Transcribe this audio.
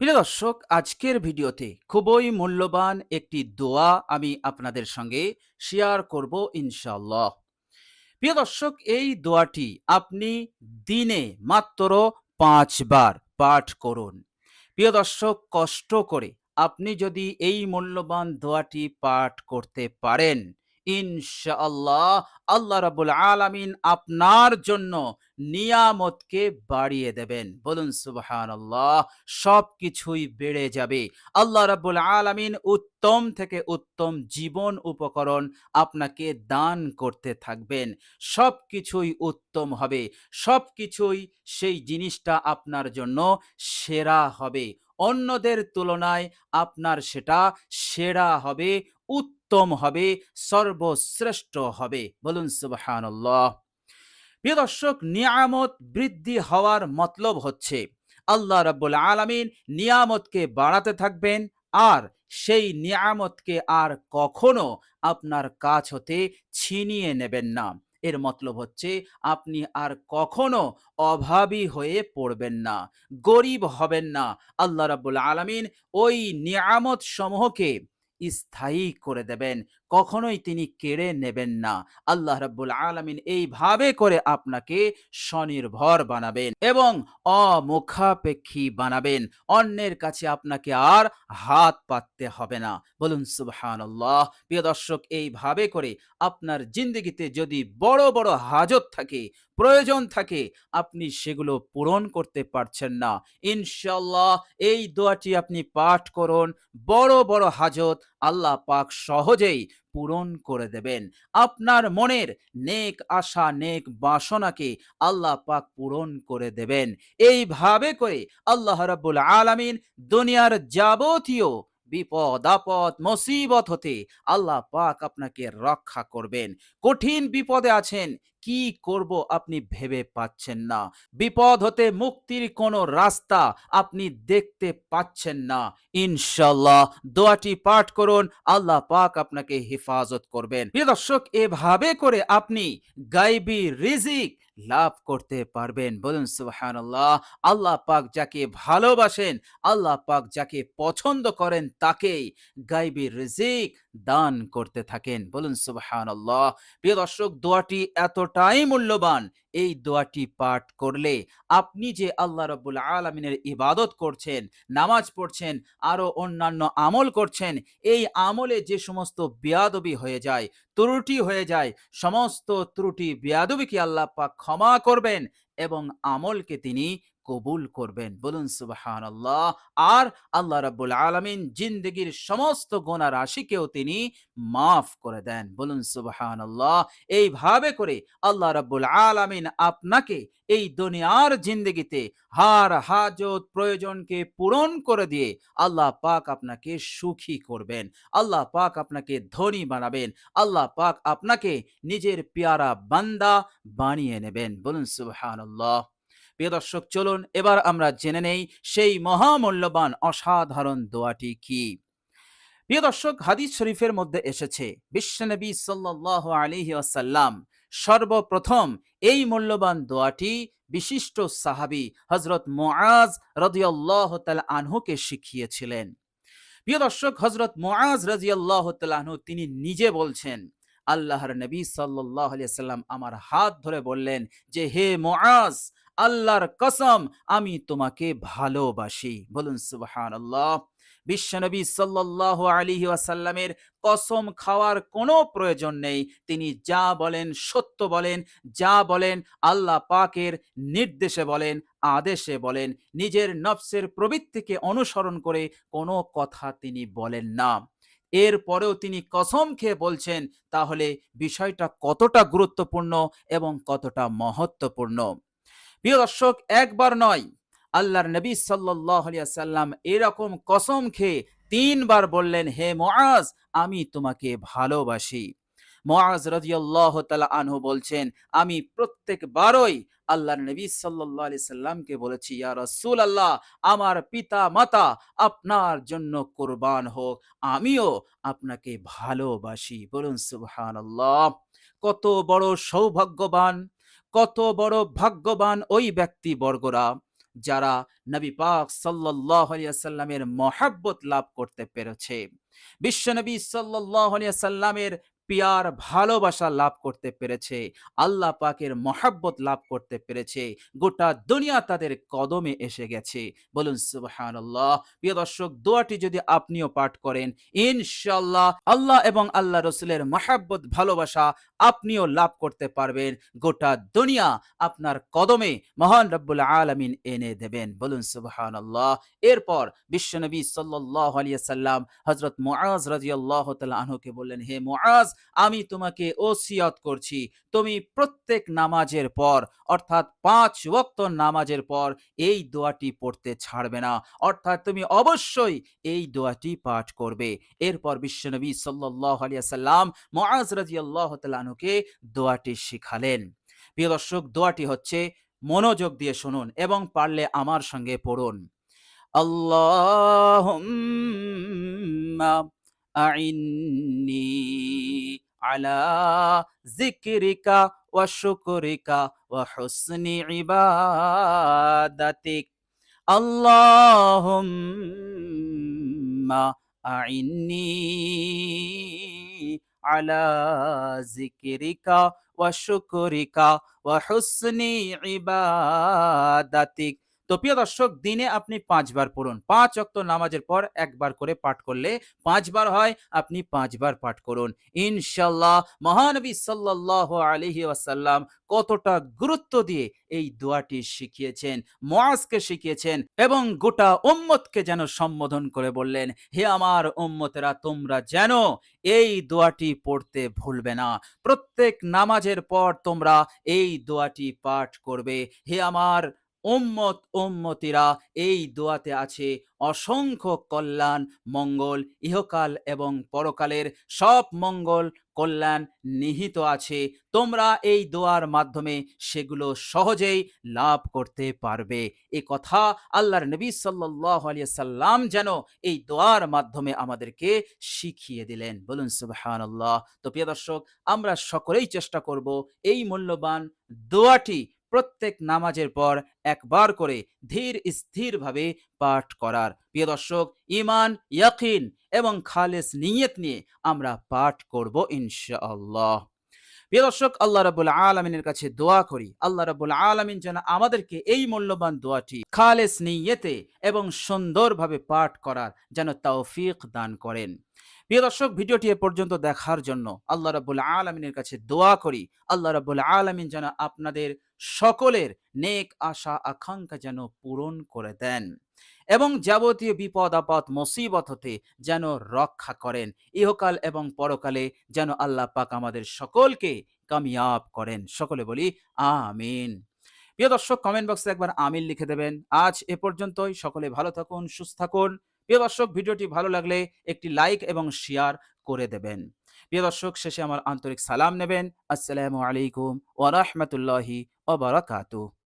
প্রিয় দর্শক, আজকের ভিডিওতে খুবই মূল্যবান একটি দোয়া আমি আপনাদের সঙ্গে শেয়ার করব ইনশাল্লাহ প্রিয় দর্শক, এই দোয়াটি আপনি দিনে মাত্র পাঁচবার পাঠ করুন। প্রিয় দর্শক, কষ্ট করে আপনি যদি এই মূল্যবান দোয়াটি পাঠ করতে পারেন ইনশাআল্লাহ আল্লাহ রাবুল আলামিন আপনার জন্য নিয়ামতকে বাড়িয়ে দেবেন। বলুন সুবহান আল্লাহ সব কিছুই বেড়ে যাবে। আল্লাহ রাবুল আলামিন উত্তম থেকে উত্তম জীবন উপকরণ আপনাকে দান করতে থাকবেন। সব কিছুই উত্তম হবে। সব কিছুই সেই জিনিসটা আপনার জন্য সেরা হবে। অন্যদের তুলনায় আপনার সেটা সেরা হবে। উত্তম হবে, সর্বশ্রেষ্ঠ হবে। বলুন সুবহানাল্লাহ। প্রিয় দর্শক, নিয়ামত বৃদ্ধি হওয়ার মতলব হচ্ছে, আল্লাহ রাব্বুল আলামিন নিয়ামতকে বাড়াতে থাকবেন আর সেই নিয়ামতকে আর কখনো আপনার কাছ হতে ছিনিয়ে নেবেন না। এর মতলব হচ্ছে, আপনি আর কখনো অভাবী হয়ে পড়বেন না, গরিব হবেন না। আল্লাহ রাব্বুল আলামিন ওই নিয়ামত সমূহকে স্থায়ী করে দেবেন। কখনোই তিনি কেড়ে নেবেন না। আল্লাহ রাব্বুল আলামিন এইভাবে করে আপনাকে স্বনির্ভর বানাবেন এবং অমুখাপেক্ষী বানাবেন। অন্যের কাছে আপনাকে আর হাত পাততে হবে না। বলুন, সুবহানাল্লাহ। প্রিয় দর্শক, এইভাবে করে আপনার জিন্দগিতে যদি বড় বড় হাজত থাকে, প্রয়োজন থাকে, আপনি সেগুলো পূরণ করতে পারছেন না। ইনশাল্লাহ এই দোয়াটি আপনি পাঠ করুন। বড় বড় হাজত আল্লাহ পাক সহজেই পূরণ করে দেবেন। আপনার মনের নেক আশা, নেক বাসনাকে আল্লাহ পাক পূরণ করে দেবেন। এইভাবে করে আল্লাহ রাব্বুল আলামিন দুনিয়ার যাবতীয় বিপদ, আপদ, মুসিবত হতে আল্লাহ পাক আপনাকে রক্ষা করবেন। কঠিন বিপদে আছেন, কি করব আপনি ভেবে পাচ্ছেন না। বিপদ হতে মুক্তির কোনো রাস্তা আপনি দেখতে পাচ্ছেন না। ইনশাল্লাহ দোয়াটি পাঠ করুন, আল্লাহ পাক আপনাকে হেফাজত করবেন। প্রিয় দর্শক, এভাবে করে আপনি গাইবি রিজিক লাভ করতে পারবেন। বলুন সুবহান আল্লাহ আল্লাহ পাক যাকে ভালোবাসেন, আল্লাহ পাক যাকে পছন্দ করেন, তাকেই গাইবি রিজিক দান করতে থাকেন। বলুন, সুবহানাল্লাহ। প্রিয় দর্শক, দোয়াটি এতটাই মূল্যবান এই দোয়াটি পাঠ করলে আপনি যে আল্লাহ রব্বুল আলমিনের ইবাদত করছেন, নামাজ পড়ছেন আরও অন্যান্য আমল করছেন, এই আমলে যে সমস্ত বেয়াদবি হয়ে যায়, ত্রুটি হয়ে যায়, সমস্ত ত্রুটি বেয়াদবিকে আল্লাহ পাক ক্ষমা করবেন। এবং আমলকে তিনি কবুল করবেন। বলুন সুবাহান আল্লাহ আর আল্লাহ রাব্বুল আলমিন জিন্দগির সমস্ত গোনা রাশিকেও তিনি মাফ করে দেন। বলুন সুবাহান আল্লাহ এইভাবে করে আল্লাহ রাব্বুল আলমিন আপনাকে এই দুনিয়ার জিন্দগিতে হার, হাজত, প্রয়োজনকে পূরণ করে দিয়ে আল্লাহ পাক আপনাকে সুখী করবেন। আল্লাহ পাক আপনাকে ধনী বানাবেন। আল্লাহ পাক আপনাকে নিজের পেয়ারা বান্দা বানিয়ে নেবেন। বলুন সুবহান আল্লাহ প্রিয় দর্শক, চলুন এবার আমরা জেনে নেই সেই মহামূল্যবান অসাধারণ দোয়াটি কি। প্রিয় দর্শক, হাদিস শরীফের মধ্যে এসেছে বিশ্বনবী সাল্লাহ আলিহি আসাল্লাম সর্বপ্রথম এই মূল্যবান দোয়াটি বিশিষ্ট সাহাবি হজরত মোয়াজ রদিয়াল্লাহ তাল আনহুকে শিখিয়েছিলেন। প্রিয় দর্শক হজরত মোয়াজ রাজিয়াল্লাহ তালাহু তিনি নিজে বলছেন আল্লাহর নবী সাল্লাম আমার হাত ধরে বললেন যে, হে মোয়াজ আল্লাহর কসম, আমি তোমাকে ভালোবাসি। বলুন সুবহান আল্লাহ বিশ্বনবী সাল্লাহ আলী ওয়াসাল্লামের কসম খাওয়ার কোনো প্রয়োজন নেই। তিনি যা বলেন সত্য বলেন, যা বলেন আল্লাহ পাকের নির্দেশে বলেন, আদেশে বলেন, নিজের নফসের প্রবৃত্তিকে অনুসরণ করে কোনো কথা তিনি বলেন না। এরপরেও তিনি কসম খেয়ে বলছেন, তাহলে বিষয়টা কতটা গুরুত্বপূর্ণ এবং কতটা মহত্বপূর্ণ? প্রিয় দর্শক, একবার নয়, আল্লাহর নবী সাল্লাহ সাল্লাম এরকম কসম খেয়ে তিনবার বললেন, হে মোয়াজ আমি তোমাকে ভালোবাসি। মোয়াজ রাজিয়াল্লাহ তালা আনহু বলছেন, আমি প্রত্যেকবারই আল্লাহর নবী সাল্লাহ আলি সাল্লামকে বলেছি, ইয়া রসুল আল্লাহ আমার পিতা মাতা আপনার জন্য কোরবান হোক। আমিও আপনাকে ভালোবাসি। বলুন সুবহান আল্লাহ কত বড় সৌভাগ্যবান, কত বড় ভাগ্যবান ওই ব্যক্তি বর্গরা যারা নবী পাক সাল্লামের মহাব্বত লাভ করতে পেরেছে। বিশ্বনবী সাল্লাল্লাহু আলাইহি সাল্লামের পিয়ার ভালোবাসা লাভ করতে পেরেছে, আল্লাহ পাকের মহাব্বত লাভ করতে পেরেছে, গোটা দুনিয়া তাদের কদমে এসে গেছে। বলুন, সুবহানাল্লাহ। প্রিয় দর্শক, দোয়াটি যদি আপনিও পাঠ করেন, ইনশাআল্লাহ আল্লাহ এবং আল্লাহ রসুলের মহাব্বত, ভালোবাসা আপনিও লাভ করতে পারবেন। গোটা দুনিয়া আপনার কদমে মহান রব্বুল আলামিন এনে দেবেন। বলুন, সুবহানাল্লাহ। এরপর বিশ্বনবী সাল্লাল্লাহু আলাইহি সাল্লাম হযরত মুআজ রাদিয়াল্লাহু তাআলা আনহুকে বললেন, হে মুআজ আমি তোমাকে ওসিয়ত করছি। তুমি প্রত্যেক নামাজের পর, অর্থাৎ পাঁচ ওয়াক্ত নামাজের পর এই দোয়াটি পড়তে ছাড়বে না। অর্থাৎ তুমি অবশ্যই এই দোয়াটি পাঠ করবে। এরপর বিশ্বনবী আলাইহি সাল্লাম মুআজ রাদিয়াল্লাহু তাআলা আনহুকে দোয়াটি শিখালেন। প্রিয় দর্শক, দোয়াটি হচ্ছে মনোযোগ দিয়ে শুনুন এবং পারলে আমার সঙ্গে পড়ুন। আল্লাহুম্মা আইন্নি আলা যিকরিকা ওয়া শুকরিকা ওয়া হুসনি ইবাদাতিক। আল্লাহুম্মা আইন্নি আলা যিকরিকা ওয়া তো প্রিয় দর্শক, দিনে আপনি পাঁচবার পড়ুন। পাঁচ অক্ত নামাজের পর একবার করে পাঠ করলে পাঁচবার হয়, আপনি পাঁচবার পাঠ করুন। ইনশাল্লাহ মহানবী সাল্লাল্লাহু আলাইহি ওয়াসাল্লাম কতটা গুরুত্ব দিয়ে এই দোয়াটি শিখিয়েছেন, মুআজকে শিখিয়েছেন এবং গোটা উম্মতকে যেন সম্বোধন করে বললেন, হে আমার উম্মতেরা, তোমরা যেন এই দোয়াটি পড়তে ভুলবে না। প্রত্যেক নামাজের পর তোমরা এই দোয়াটি পাঠ করবে। হে আমার উম্মত উম্মতিরা এই দোয়াতে আছে, অসংখ্য কল্যাণ, মঙ্গল, ইহকাল এবং পরকালের সব মঙ্গল কল্যাণ নিহিত আছে। তোমরা এই দোয়ার মাধ্যমে সেগুলো সহজেই লাভ করতে পারবে। এ কথা আল্লাহর নবী আলাইহি সাল্লাম যেন এই দোয়ার মাধ্যমে আমাদেরকে শিখিয়ে দিলেন। বলুন, সুবহানাল্লাহ। তো প্রিয় দর্শক, আমরা সকলেই চেষ্টা করব এই মূল্যবান দোয়াটি প্রত্যেক নামাজের পর একবার করে ধীর স্থিরভাবে পাঠ করার। প্রিয় দর্শক ইমান ইয়াকিন এবং খালেস নিয়ত নিয়ে আমরা পাঠ করব ইনশাআল্লাহ। প্রিয় দর্শক, আল্লাহ রাবুল আলমিনের কাছে দোয়া করি। আল্লাহ রাবুল আলমিন যেন আমাদেরকে এই মূল্যবান দোয়াটি খালেস নিয়তে এবং সুন্দরভাবে পাঠ করার যেন তৌফিক দান করেন। প্রিয় দর্শক, ভিডিওটি এ পর্যন্ত দেখার জন্য আল্লাহ রাবুল আলমিনের কাছে দোয়া করি। আল্লাহ রাবুল আলমিন যেন আপনাদের সকলের নেক আশা, আকাঙ্ক্ষা যেন পূরণ করে দেন। এবং যাবতীয় বিপদ, আপদ, মুসিবত হতে যেন রক্ষা করেন। ইহকাল এবং পরকালে যেন আল্লাহ পাক আমাদের সকলকে কামিয়াব করেন। সকলে বলি, আমিন। প্রিয় দর্শক কমেন্ট বক্সে একবার আমিন লিখে দেবেন। আজ এ পর্যন্তই। সকলে ভালো থাকুন, সুস্থ থাকুন। প্রিয় দর্শক, ভিডিওটি ভালো লাগলে একটি লাইক এবং শেয়ার করে দেবেন। প্রিয় দর্শক, শেষে আমার আন্তরিক সালাম নেবেন। আসসালামু আলাইকুম ওয়া রাহমাতুল্লাহি ওয়া বারাকাতুহু।